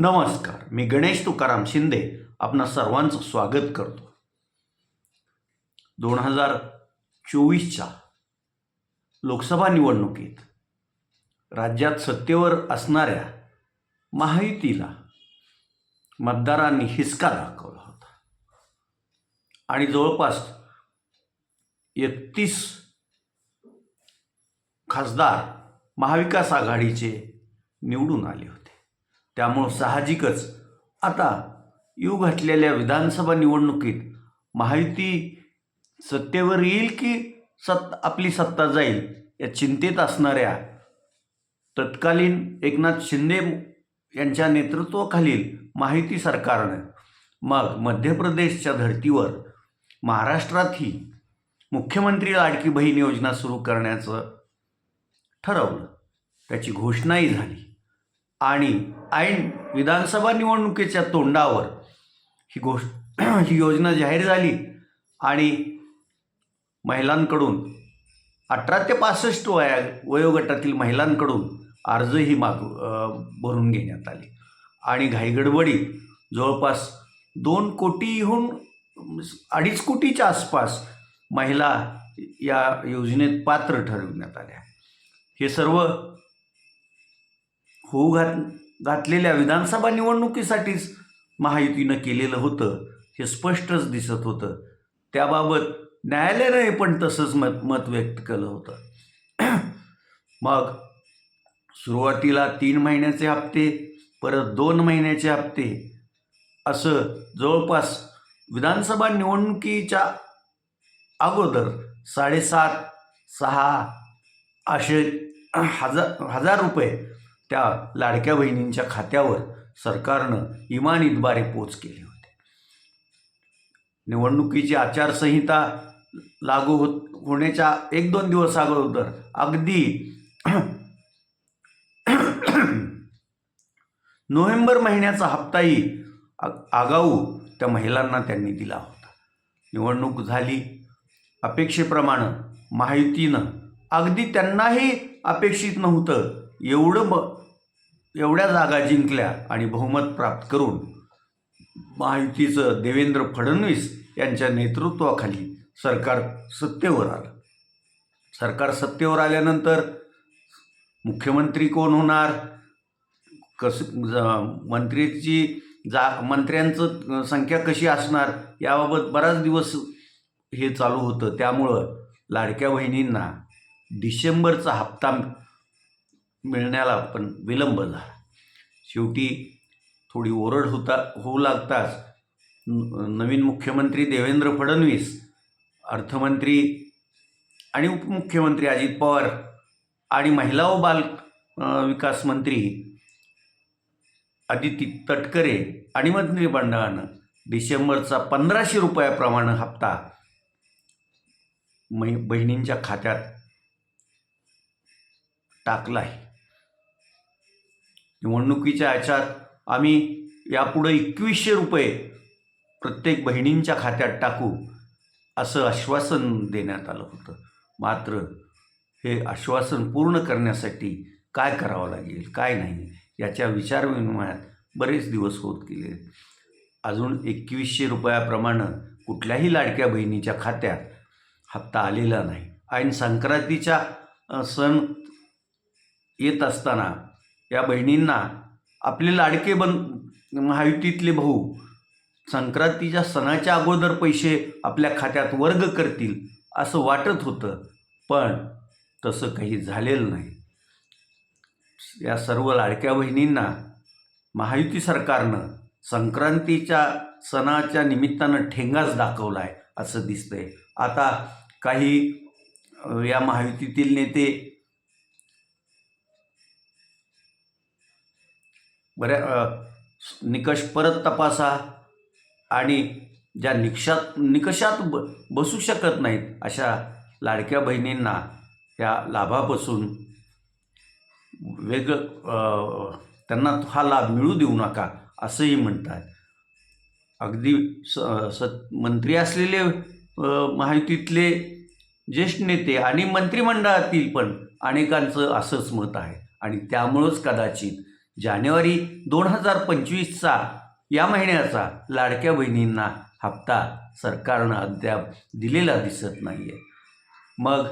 नमस्कार मी गणेश तुकाराम शिंदे आपणा सर्वांचं स्वागत करतो. दोन हजार चोवीसच्या लोकसभा निवडणुकीत राज्यात सत्तेवर असणाऱ्या महायुतीला मतदारांनी हिसका दाखवला होता. आणि जवळपास एकतीस खासदार महाविकास आघाडीचे निवडून आले होते. त्यामुळं साहजिकच आता येऊ घातलेल्या विधानसभा निवडणुकीत माहिती सत्तेवर येईल की सत् आपली सत्ता जाईल या चिंतेत असणाऱ्या तत्कालीन एकनाथ शिंदे यांच्या नेतृत्वाखालील माहिती सरकारनं मग मध्य प्रदेशच्या धर्तीवर महाराष्ट्रातही मुख्यमंत्री लाडकी बहीण योजना सुरू करण्याचं ठरवलं. त्याची घोषणाही झाली. आणि ऐन विधानसभा निवडणुकीच्या तोंडावर ही गोष्ट ही योजना जाहीर झाली आणि महिलांकडून अठरा ते पासष्ट वया वयोगटातील महिलांकडून अर्जही माग भरून घेण्यात आले. आणि घाईगडबडीत जवळपास दोन कोटीहून अडीच कोटीच्या आसपास महिला या योजनेत पात्र ठरविण्यात आल्या. हे सर्व होऊ घात घातलेल्या विधानसभा निवडणुकीसाठीच महायुतीनं केलेलं होतं हे स्पष्टच दिसत होतं. त्याबाबत न्यायालयाने पण तसंच मत मत व्यक्त केलं होतं. मग सुरुवातीला तीन महिन्याचे हप्ते परत दोन महिन्याचे हप्ते असं जवळपास विधानसभा निवडणुकीच्या अगोदर साडेसात सहा असे हजार हजार रुपये त्या लाडक्या बहिणींच्या खात्यावर सरकारनं इमानीद्वारे पोच केले होते. निवडणुकीची आचारसंहिता लागू होत होण्याच्या एक दोन दिवस अगोदर अगदी नोव्हेंबर महिन्याचा हप्ताही आगाऊ त्या महिलांना त्यांनी दिला होता. निवडणूक झाली अपेक्षेप्रमाणे महायुतीनं अगदी त्यांनाही अपेक्षित नव्हतं एवढं ब एवढ्या जागा जिंकल्या आणि बहुमत प्राप्त करून महायुतीचं देवेंद्र फडणवीस यांच्या नेतृत्वाखाली सरकार सत्तेवर आलं. सरकार सत्तेवर आल्यानंतर मुख्यमंत्री कोण होणार? कसं मंत्रीची जा मंत्र्यांचं संख्या कशी असणार? याबाबत बराच दिवस हे चालू होतं. त्यामुळं लाडक्या बहिणींना डिसेंबरचा हप्ता मिळण्याला पण विलंब झाला. शेवटी थोडी ओरड होता होऊ लागताच नवीन मुख्यमंत्री देवेंद्र फडणवीस अर्थमंत्री आणि उपमुख्यमंत्री अजित पवार आणि महिला व बाल विकास मंत्री अदिती तटकरे आणि मंत्रिमंडळानं डिसेंबरचा पंधराशे रुपयाप्रमाणे हप्ता मै बहिणींच्या खात्यात टाकला आहे निवडणुकीच्या ह्याच्यात आम्ही यापुढं एकवीसशे रुपये प्रत्येक बहिणींच्या खात्यात टाकू असं आश्वासन देण्यात आलं होतं. मात्र हे आश्वासन पूर्ण करण्यासाठी काय करावं लागेल काय नाही याच्या विचारविनिमयात बरेच दिवस होत गेले. अजून एकवीसशे रुपयाप्रमाणे कुठल्याही लाडक्या बहिणीच्या खात्यात हप्ता आलेला नाही. ऐन संक्रांतीच्या सण येत असताना या बहिणींना आपले लाडके बन महायुतीतले भाऊ संक्रांतीच्या सणाच्या अगोदर पैसे आपल्या खात्यात वर्ग करतील असं वाटत होतं पण तसं काही झालेलं नाही. या सर्व लाडक्या बहिणींना महायुती सरकारनं संक्रांतीच्या सणाच्या निमित्तानं ठेंगाच दाखवला आहे असं दिसतंय. आता काही या महायुतीतील नेते बऱ्या निकष परत तपासा आणि ज्या निकषात निकषात ब बसू शकत नाहीत अशा लाडक्या बहिणींना या लाभापासून वेगळं त्यांना हा लाभ मिळू देऊ नका असंही म्हणतात. अगदी स स मंत्री असलेले माहितीतले ज्येष्ठ नेते आणि मंत्रिमंडळातील पण अनेकांचं असंच मत आहे. आणि त्यामुळंच कदाचित जानेवारी दोन हजार पंचवीसचा या महिन्याचा लाडक्या बहिणींना हप्ता सरकारनं अद्याप दिलेला दिसत नाही आहे मग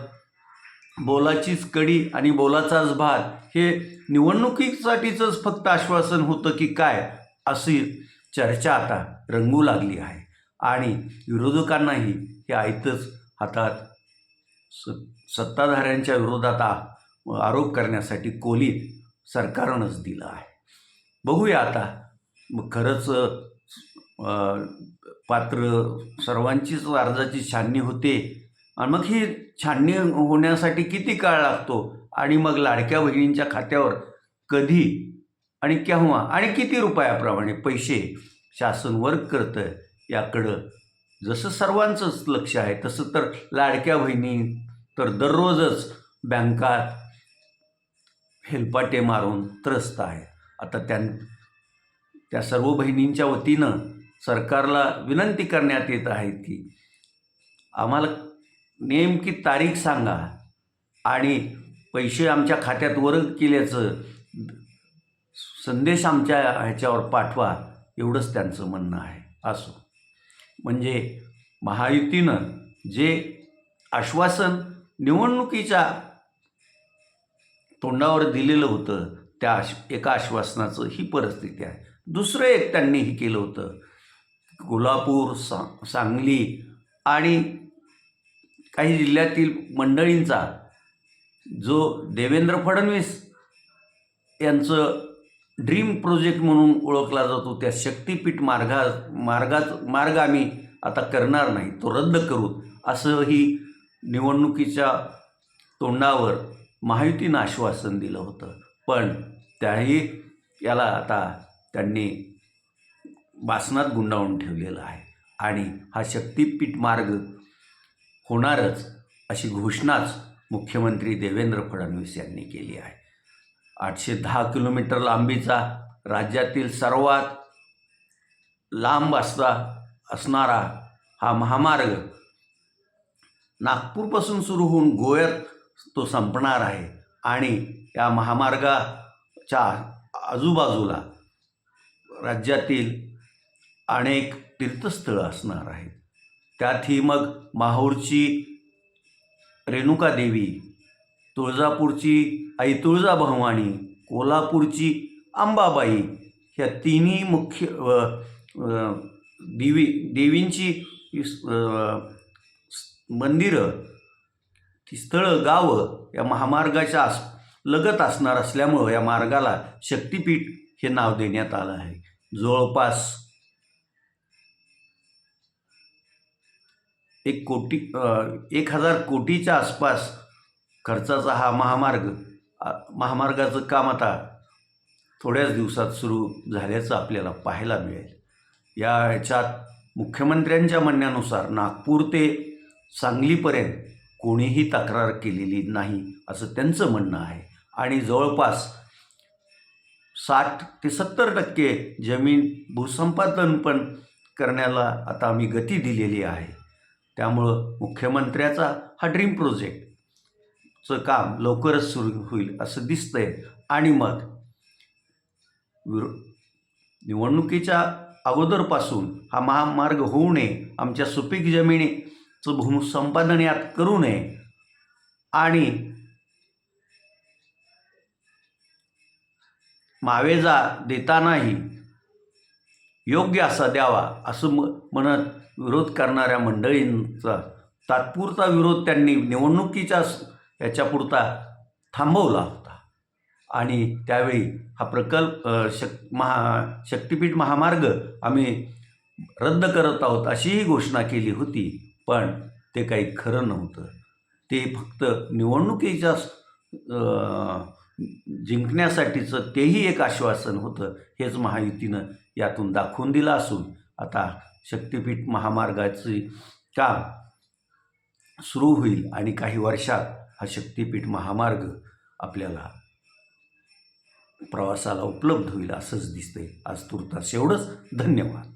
बोलाचीच कडी आणि बोलाचाच भात हे निवडणुकीसाठीचंच फक्त आश्वासन होतं की काय अशी चर्चा आता रंगू लागली आहे. आणि विरोधकांनाही हे आयतच हातात स सत्ताधाऱ्यांच्या विरोधात आरोप करण्यासाठी कोलीत सरकारनंच दिलं आहे. बघूया आता. मग खरंच पात्र सर्वांचीच अर्जाची छाननी होते. आणि मग ही छाननी होण्यासाठी किती काळ लागतो? आणि मग लाडक्या बहिणींच्या खात्यावर कधी? आणि केव्हा? आणि किती रुपयाप्रमाणे पैसे शासन वर्क करतं याकडं जसं सर्वांचंच लक्ष आहे तसं तर लाडक्या बहिणी तर दररोजच बँकात हेलपाटे मारून त्रस्त आहे. आता त्यां त्या सर्व बहिणींच्या वतीनं सरकारला विनंती करण्यात येत आहे की आम्हाला नेमकी तारीख सांगा आणि पैसे आमच्या खात्यात वर्ग केल्याचं संदेश आमच्या ह्याच्यावर पाठवा एवढंच त्यांचं म्हणणं आहे. असो. म्हणजे महायुतीनं जे आश्वासन निवडणुकीच्या तोंडावर दिलेलं होतं त्या आश एका आश्वासनाचं ही परिस्थिती आहे. दुसरं एक त्यांनी हे केलं होतं. कोल्हापूर सा सांगली आणि काही जिल्ह्यातील मंडळींचा जो देवेंद्र फडणवीस यांचं ड्रीम प्रोजेक्ट म्हणून ओळखला जातो त्या शक्तीपीठ मार्गा मार्गात मार्ग आम्ही आता करणार नाही तो रद्द करू असंही निवडणुकीच्या तोंडावर महायुतीनं आश्वासन दिलं होतं. पण त्याही याला आता त्यांनी वासनात गुंडाळून ठेवलेलं आहे. आणि हा शक्तीपीठ मार्ग होणारच अशी घोषणाच मुख्यमंत्री देवेंद्र फडणवीस यांनी केली आहे. आठशे दहा किलोमीटर लांबीचा राज्यातील सर्वात लांब असता असणारा हा महामार्ग नागपूरपासून सुरू होऊन गोव्यात तो संपणार आहे. आणि या महामार्गाच्या आजूबाजूला राज्यातील अनेक तीर्थस्थळं असणार आहेत. त्यातही मग माहूरची रेणुका देवी तुळजापूरची आई तुळजाभवानी कोल्हापूरची अंबाबाई ह्या तिन्ही मुख्य देवी देवींची मंदिरं ती स्थळं गावं या महामार्गाच्या आस लगत असणार असल्यामुळं या मार्गाला शक्तिपीठ हे नाव देण्यात आलं आहे. जवळपास एक कोटी एक हजार कोटीच्या आसपास खर्चाचा हा महामार्ग महामार्गाचं काम आता थोड्याच दिवसात सुरू झाल्याचं आपल्याला पाहायला मिळेल. या ह्याच्यात मुख्यमंत्र्यांच्या म्हणण्यानुसार नागपूर ते सांगलीपर्यंत कोणीही तक्रार केलेली नाही असं त्यांचं म्हणणं आहे. आणि जवळपास साठ ते सत्तर टक्के जमीन भूसंपादन पण करण्याला आता आम्ही गती दिलेली आहे. त्यामुळं मुख्यमंत्र्याचा हा ड्रीम प्रोजेक्टचं काम लवकरच सुरू होईल असं दिसतंय. आणि मग विरो निवडणुकीच्या अगोदरपासून हा महामार्ग होऊ नये आमच्या सुपीक जमिनी चं भूसंपादन यात करू नये. आणि मावेजा देतानाही योग्य असा द्यावा असं म म्हणत विरोध करणाऱ्या मंडळींचा तात्पुरता विरोध त्यांनी निवडणुकीच्या याच्यापुरता थांबवला होता. आणि त्यावेळी हा प्रकल्प शक महा शक्तिपीठ महामार्ग आम्ही रद्द करत आहोत अशीही घोषणा केली होती. पण ते काही खरं नव्हतं. ते फक्त निवडणुकीच्या जिंकण्यासाठीचं तेही एक आश्वासन होतं हेच महायुतीनं यातून दाखवून दिलं असून. आता शक्तिपीठ महामार्गाची काम सुरू होईल आणि काही वर्षात हा शक्तिपीठ महामार्ग आपल्याला प्रवासाला उपलब्ध होईल असंच दिसतंय. आज तुर्तास एवढंच. धन्यवाद.